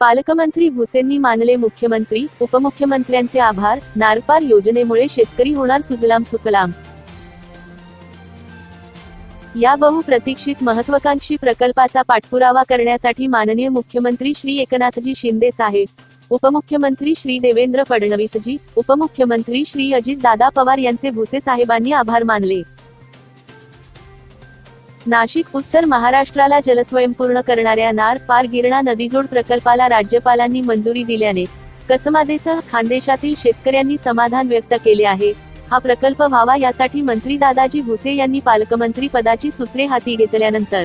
पालकमंत्री भुसेंनी मानले मुख्यमंत्री उपमुख्यमंत्र्यांचे आभार नारपार योजनेमुळे शेतकरी होणार सुजलाम सुफलाम. या बहुप्रतीक्षित महत्वाकांक्षी प्रकल्पाचा पाठपुरावा करण्यासाठी माननीय मुख्यमंत्री श्री एकनाथजी शिंदे साहेब उपमुख्यमंत्री श्री देवेंद्र फडणवीसजी उपमुख्यमंत्री श्री अजित दादा पवार यांचे भुसे साहेबांनी आभार मानले. नाशिक उत्तर महाराष्ट्राला जलस्वयंपूर्ण करणाऱ्या नार पार गिरणा नदीजोड प्रकल्पाला राज्यपालांनी मंजुरी दिल्याने कसमादेसह खानदेशातील शेतकऱ्यांनी समाधान व्यक्त केले आहे. हा प्रकल्प व्हावा यासाठी मंत्री दादाजी भुसे यांनी पालकमंत्री पदाची सूत्रे हाती घेतल्यानंतर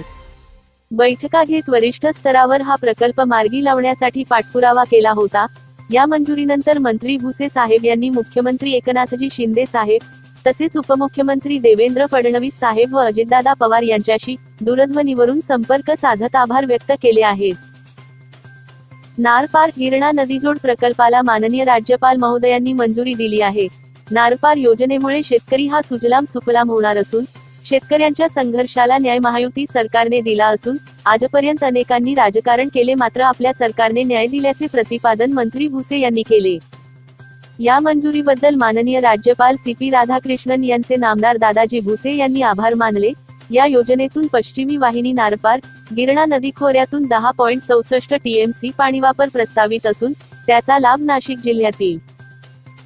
बैठका घेत वरिष्ठ स्तरावर हा प्रकल्प मार्गी लावण्यासाठी पाठपुरावा केला होता. या मंजुरीनंतर मंत्री भुसे साहेब यांनी मुख्यमंत्री एकनाथजी शिंदे साहेब तसेच उपमुख्यमंत्री देवेंद्र फडणवीस साहेब व अजितदादा पवार यांच्याशी दूरध्वनीवरून संपर्क साधत आभार व्यक्त केले आहेत. नारपार हिरणा नदीजोड प्रकल्पाला माननीय राज्यपाल महोदयांनी मंजुरी दिली आहे. नारपार योजनेमुळे शेतकरी हा सुजलाम सुफलाम होणार असून शेतकऱ्यांच्या संघर्षाला न्याय महायुती सरकारने दिला असून आजपर्यंत अनेकांनी राजकारण केले मात्र आपल्या सरकारने न्याय दिल्याचे प्रतिपादन मंत्री भुसे यांनी केले. या मंजुरीबद्दल माननीय राज्यपाल सी पी राधाकृष्णन यांचे नामदार दादाजी भुसे यांनी आभार मानले. या योजनेतून पश्चिमी वाहिनी नारपार गिरणा नदी खोऱ्यातून दहा पॉईंट चौसष्ट टीएमसी पाणीवापर प्रस्तावित असून त्याचा लाभ नाशिक जिल्ह्यातील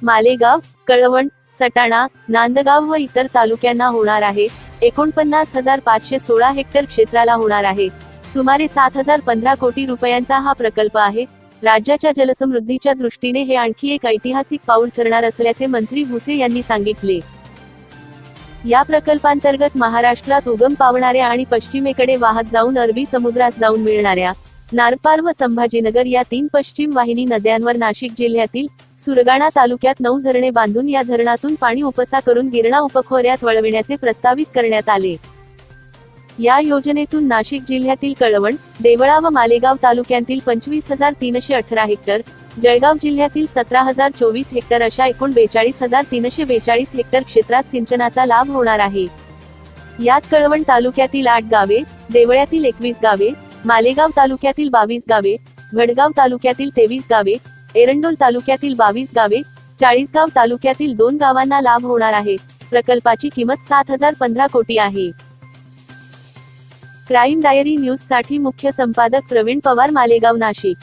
मालेगाव कळवण सटाणा नांदगाव व इतर तालुक्यांना होणार आहे. एकोणपन्नास हजार पाचशे सोळा हेक्टर क्षेत्राला होणार आहे. सुमारे सात हजार पंधरा कोटी रुपयांचा हा प्रकल्प आहे. राज्याच्या जलसमृद्धीच्या दृष्टीने हे आणखी एक ऐतिहासिक पाऊल ठरणार असल्याचे मंत्री भुसे यांनी सांगितले. या प्रकल्पांतर्गत महाराष्ट्रात उगम पावणाऱ्या आणि पश्चिमेकडे वाहत जाऊन अरबी समुद्रास जाऊन मिळणाऱ्या नारपार व संभाजीनगर या तीन पश्चिम वाहिनी नद्यांवर नाशिक जिल्ह्यातील सुरगाणा तालुक्यात नऊ धरणे बांधून या धरणातून पाणी उपसा करून गिरणा उपखोऱ्यात वळविण्याचे प्रस्तावित करण्यात आले. या योजनेतून नाशिक जिल्ह्यातील कळवण देवळा व मालेगाव तालुक्यातील पंचवीस हजार तीनशे अठरा हेक्टर जळगाव जिल्ह्यातील सतरा हजार चोवीस हेक्टर अशा एकूण बेचाळीस हजार तीनशे बेचाळीस हेक्टर क्षेत्रात सिंचनाचा लाभ होणार आहे. यात कळवण तालुक्यातील आठ गावे देवळ्यातील एकवीस गावे मालेगाव तालुक्यातील बावीस गावे भडगाव तालुक्यातील तेवीस गावे एरंडोल तालुक्यातील बावीस गावे चाळीसगाव तालुक्यातील दोन गावांना लाभ होणार आहे. प्रकल्पाची किंमत सात हजार पंधरा कोटी आहे. क्राईम डायरी न्यूजसाठी मुख्य संपादक प्रवीण पवार मालेगाव नाशिक.